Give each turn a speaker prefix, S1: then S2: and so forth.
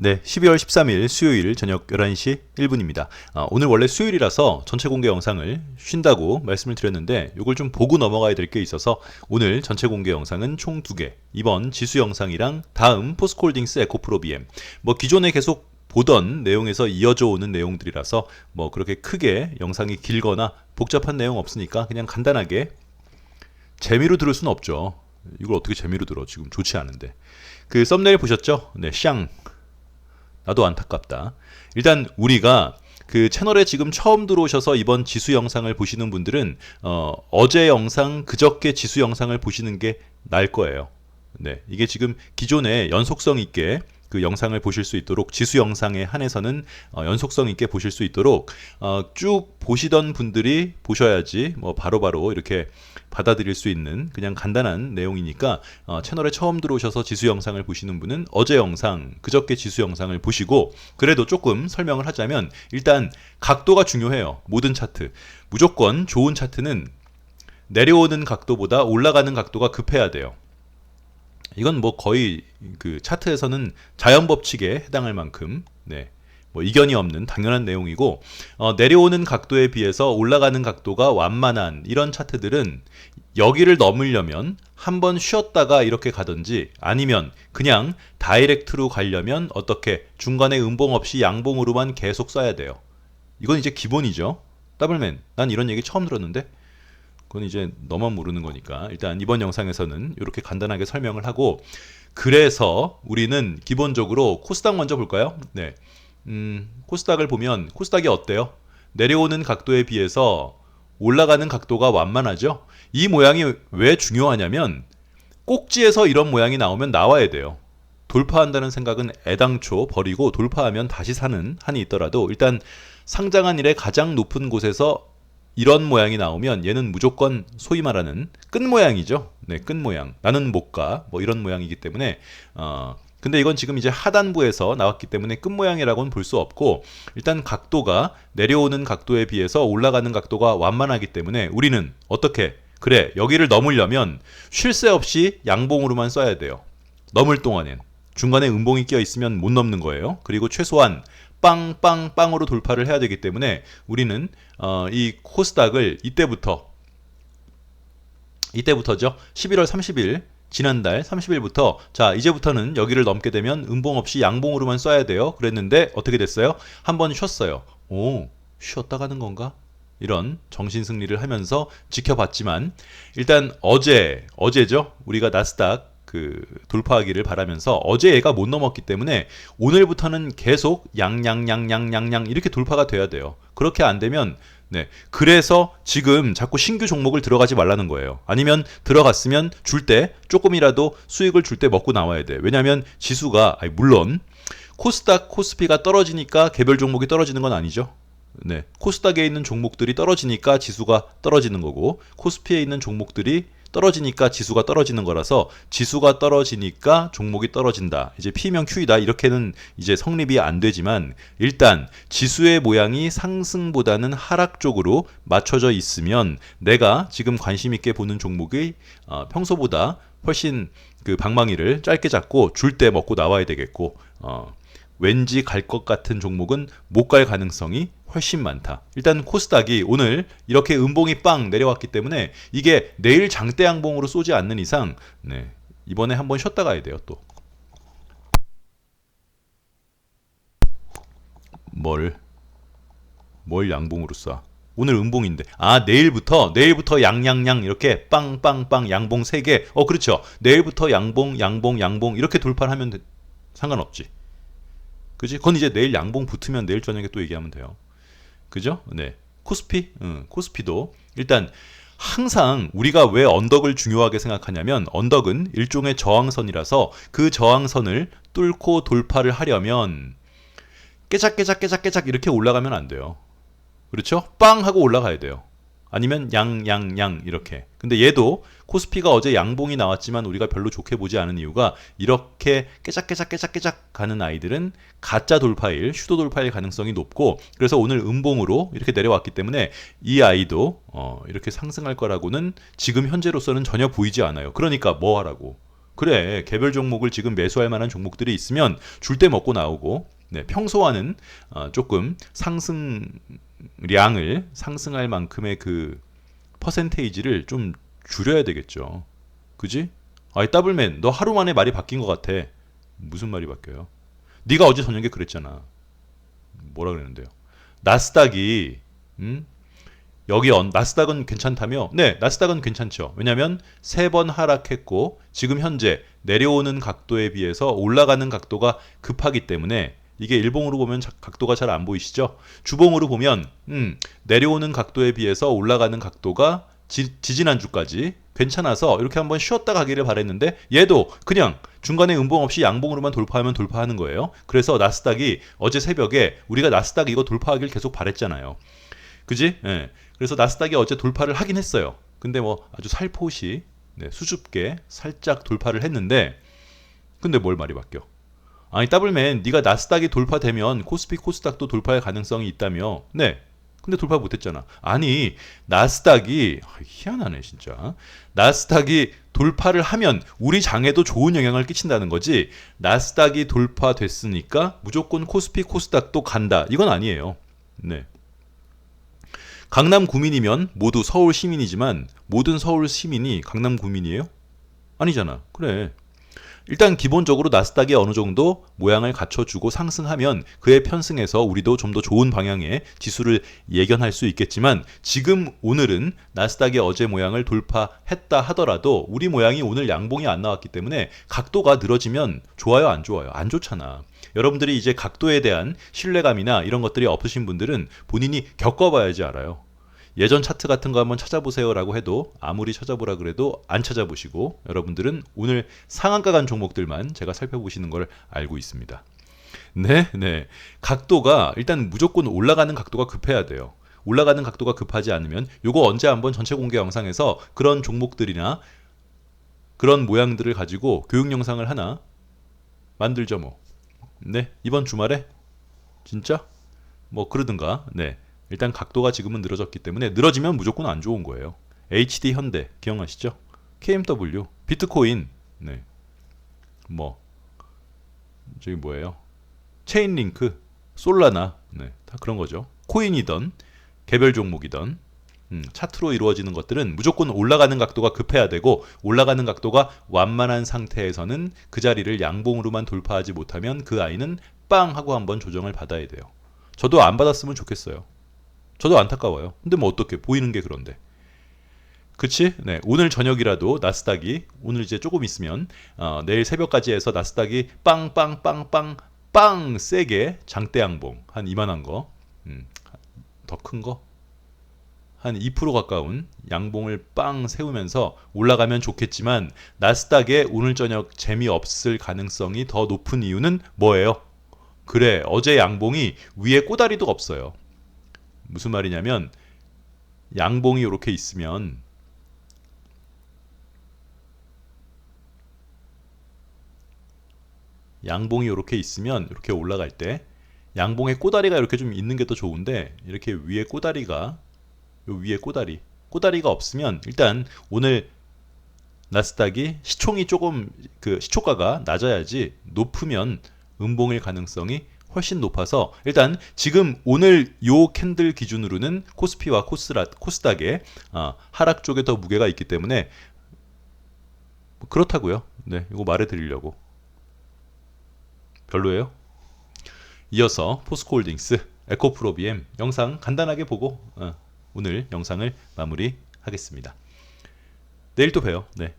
S1: 네, 12월 13일 수요일 저녁 11시 1분입니다. 아, 오늘 원래 수요일이라서 전체 공개 영상을 쉰다고 말씀을 드렸는데 이걸 좀 보고 넘어가야 될 게 있어서 오늘 전체 공개 영상은 총두 개. 이번 지수 영상이랑 다음 포스코홀딩스 에코프로 BM. 뭐 기존에 계속 보던 내용에서 이어져 오는 내용들이라서 뭐 그렇게 크게 영상이 길거나 복잡한 내용 없으니까 그냥 간단하게 재미로 들을 수는 없죠. 이걸 어떻게 재미로 들어? 지금 좋지 않은데. 그 썸네일 보셨죠? 네, 샹. 나도 안타깝다. 일단 우리가 그 채널에 지금 처음 들어오셔서 이번 지수 영상을 보시는 분들은 어, 어제 영상 그저께 지수 영상을 보시는 게 나을 거예요. 네, 이게 지금 기존에 연속성 있게 그 영상을 보실 수 있도록 지수 영상에 한해서는 어, 연속성 있게 보실 수 있도록 어, 쭉 보시던 분들이 보셔야지 뭐 바로 바로 이렇게 받아들일 수 있는 그냥 간단한 내용이니까 어, 채널에 처음 들어오셔서 지수 영상을 보시는 분은 어제 영상 그저께 지수 영상을 보시고 그래도 조금 설명을 하자면 일단 각도가 중요해요 모든 차트 무조건 좋은 차트는 내려오는 각도보다 올라가는 각도가 급해야 돼요. 이건 뭐 거의 그 차트에서는 자연 법칙에 해당할 만큼 네. 뭐 이견이 없는 당연한 내용이고 어, 내려오는 각도에 비해서 올라가는 각도가 완만한 이런 차트들은 여기를 넘으려면 한번 쉬었다가 이렇게 가든지 아니면 그냥 다이렉트로 가려면 어떻게 중간에 음봉 없이 양봉으로만 계속 써야 돼요. 이건 이제 기본이죠. 더블맨, 난 이런 얘기 처음 들었는데 그건 이제 너만 모르는 거니까 일단 이번 영상에서는 이렇게 간단하게 설명을 하고 그래서 우리는 기본적으로 코스닥 먼저 볼까요? 네. 음, 코스닥을 보면 코스닥이 어때요? 내려오는 각도에 비해서 올라가는 각도가 완만하죠? 이 모양이 왜 중요하냐면 꼭지에서 이런 모양이 나오면 나와야 돼요. 돌파한다는 생각은 애당초 버리고 돌파하면 다시 사는 한이 있더라도 일단 상장한 일에 가장 높은 곳에서 이런 모양이 나오면 얘는 무조건 소위 말하는 끝 모양이죠. 네, 끝 모양. 나는 못 가. 뭐 이런 모양이기 때문에 어 근데 이건 지금 이제 하단부에서 나왔기 때문에 끝 모양이라고는 볼 수 없고 일단 각도가 내려오는 각도에 비해서 올라가는 각도가 완만하기 때문에 우리는 어떻게 그래 여기를 넘으려면 쉴 새 없이 양봉으로만 써야 돼요. 넘을 동안엔 중간에 음봉이 끼어 있으면 못 넘는 거예요. 그리고 최소한 빵빵빵으로 돌파를 해야 되기 때문에 우리는 어, 이 코스닥을 이때부터 이때부터죠. 11월 30일 지난달 30일부터 자 이제부터는 여기를 넘게 되면 음봉 없이 양봉으로만 써야 돼요. 그랬는데 어떻게 됐어요? 한 번 쉬었어요. 오 쉬었다 가는 건가? 이런 정신 승리를 하면서 지켜봤지만 일단 어제 어제죠. 우리가 나스닥 그 돌파하기를 바라면서 어제 얘가 못 넘었기 때문에 오늘부터는 계속 양양양양양양 이렇게 돌파가 돼야 돼요. 그렇게 안 되면 네. 그래서 지금 자꾸 신규 종목을 들어가지 말라는 거예요. 아니면 들어갔으면 줄 때 조금이라도 수익을 줄 때 먹고 나와야 돼. 왜냐하면 지수가 물론 코스닥, 코스피가 떨어지니까 개별 종목이 떨어지는 건 아니죠. 네. 코스닥에 있는 종목들이 떨어지니까 지수가 떨어지는 거고 코스피에 있는 종목들이 떨어지니까 지수가 떨어지는 거라서 지수가 떨어지니까 종목이 떨어진다. 이제 P면 Q이다. 이렇게는 이제 성립이 안 되지만 일단 지수의 모양이 상승보다는 하락 쪽으로 맞춰져 있으면 내가 지금 관심 있게 보는 종목이 어, 평소보다 훨씬 그 방망이를 짧게 잡고 줄 때 먹고 나와야 되겠고 어, 왠지 갈 것 같은 종목은 못 갈 가능성이 훨씬 많다. 일단 코스닥이 오늘 이렇게 음봉이 빵 내려왔기 때문에 이게 내일 장대 양봉으로 쏘지 않는 이상 네, 이번에 한번 쉬었다 가야 돼요 또. 뭘? 뭘 양봉으로 쏴? 오늘 음봉인데 아 내일부터 내일부터 양양양 이렇게 빵빵빵 양봉 3개 어 그렇죠 내일부터 양봉 양봉 양봉 이렇게 돌파를 하면 돼. 상관없지 그지 그건 이제 내일 양봉 붙으면 내일 저녁에 또 얘기하면 돼요 그죠? 네. 코스피? 응, 코스피도 일단 항상 우리가 왜 언덕을 중요하게 생각하냐면 언덕은 일종의 저항선이라서 그 저항선을 뚫고 돌파를 하려면 깨작깨작 깨작깨작 이렇게 올라가면 안 돼요. 그렇죠? 빵 하고 올라가야 돼요. 아니면 양, 양, 양 이렇게. 근데 얘도 코스피가 어제 양봉이 나왔지만 우리가 별로 좋게 보지 않은 이유가 이렇게 깨작깨작 깨작깨작 가는 아이들은 가짜 돌파일, 슈도 돌파일 가능성이 높고 그래서 오늘 음봉으로 이렇게 내려왔기 때문에 이 아이도 어, 이렇게 상승할 거라고는 지금 현재로서는 전혀 보이지 않아요. 그러니까 뭐 하라고? 그래 개별 종목을 지금 매수할 만한 종목들이 있으면 줄 때 먹고 나오고 네, 평소와는 어, 조금 상승 량을 상승할 만큼의 그 퍼센테이지를 좀 줄여야 되겠죠. 그지? 아이 더블맨 너 하루 만에 말이 바뀐 것 같아. 무슨 말이 바뀌어요? 네가 어제 저녁에 그랬잖아. 뭐라 그랬는데요? 나스닥이 음? 여기 언, 나스닥은 괜찮다며? 네, 나스닥은 괜찮죠. 왜냐하면 세 번 하락했고 지금 현재 내려오는 각도에 비해서 올라가는 각도가 급하기 때문에 이게 일봉으로 보면 자- 각도가 잘 안 보이시죠? 주봉으로 보면 음, 내려오는 각도에 비해서 올라가는 각도가 지, 지지난주까지 괜찮아서 이렇게 한번 쉬었다 가기를 바랬는데 얘도 그냥 중간에 음봉 없이 양봉으로만 돌파하면 돌파하는 거예요. 그래서 나스닥이 어제 새벽에 우리가 나스닥 이거 돌파하길 계속 바랬잖아요. 그지? 예. 그래서 나스닥이 어제 돌파를 하긴 했어요. 근데 뭐 아주 살포시 네, 수줍게 살짝 돌파를 했는데 근데 뭘 말이 바뀌어? 아니 더블맨 네가 나스닥이 돌파되면 코스피 코스닥도 돌파할 가능성이 있다며. 네. 근데 돌파 못했잖아. 아니 나스닥이 아, 희한하네 진짜. 나스닥이 돌파를 하면 우리 장에도 좋은 영향을 끼친다는 거지? 나스닥이 돌파됐으니까 무조건 코스피 코스닥도 간다. 이건 아니에요. 네. 강남 구민이면 모두 서울 시민이지만 모든 서울 시민이 강남 구민이에요? 아니잖아. 그래 일단 기본적으로 나스닥이 어느 정도 모양을 갖춰주고 상승하면 그에 편승해서 우리도 좀 더 좋은 방향의 지수를 예견할 수 있겠지만 지금 오늘은 나스닥이 어제 모양을 돌파했다 하더라도 우리 모양이 오늘 양봉이 안 나왔기 때문에 각도가 늘어지면 좋아요 안 좋아요? 안 좋잖아. 여러분들이 이제 각도에 대한 신뢰감이나 이런 것들이 없으신 분들은 본인이 겪어봐야지 알아요 예전 차트 같은 거 한번 찾아보세요라고 해도 아무리 찾아보라 그래도 안 찾아보시고 여러분들은 오늘 상한가 간 종목들만 제가 살펴보시는 걸 알고 있습니다. 네, 네. 각도가 일단 무조건 올라가는 각도가 급해야 돼요. 올라가는 각도가 급하지 않으면 요거 언제 한번 전체 공개 영상에서 그런 종목들이나 그런 모양들을 가지고 교육 영상을 하나 만들죠 뭐. 네, 이번 주말에 진짜 뭐 그러든가. 네. 일단 각도가 지금은 늘어졌기 때문에 늘어지면 무조건 안 좋은 거예요. HD 현대 기억나시죠? KMW, 비트코인, 네, 뭐 저기 뭐예요? 체인링크, 솔라나, 네, 다 그런 거죠. 코인이던 개별 종목이던 음, 차트로 이루어지는 것들은 무조건 올라가는 각도가 급해야 되고 올라가는 각도가 완만한 상태에서는 그 자리를 양봉으로만 돌파하지 못하면 그 아이는 빵 하고 한번 조정을 받아야 돼요. 저도 안 받았으면 좋겠어요. 저도 안타까워요. 근데 뭐 어떻게 보이는 게 그런데. 그치? 네. 오늘 저녁이라도 나스닥이 오늘 이제 조금 있으면 어, 내일 새벽까지 해서 나스닥이 빵빵빵빵 빵 세게 장대 양봉 한 이만한 거. 음, 더 큰 거. 한 2% 가까운 양봉을 빵 세우면서 올라가면 좋겠지만 나스닥에 오늘 저녁 재미없을 가능성이 더 높은 이유는 뭐예요? 그래 어제 양봉이 위에 꼬다리도 없어요. 무슨 말이냐면 양봉이 이렇게 있으면 양봉이 이렇게 있으면 이렇게 올라갈 때 양봉에 꼬다리가 이렇게 좀 있는 게 더 좋은데 이렇게 위에 꼬다리가 요 위에 꼬다리 꼬다리가 없으면 일단 오늘 나스닥이 시총이 조금 그 시초가가 낮아야지 높으면 음봉일 가능성이 훨씬 높아서 일단 지금 오늘 요 캔들 기준으로는 코스피와 코스라, 코스닥의 아, 하락 쪽에 더 무게가 있기 때문에 뭐 그렇다고요. 네, 이거 말해드리려고. 별로예요? 이어서 포스코홀딩스, 에코프로비엠 영상 간단하게 보고 어, 오늘 영상을 마무리하겠습니다. 내일 또 봬요. 네.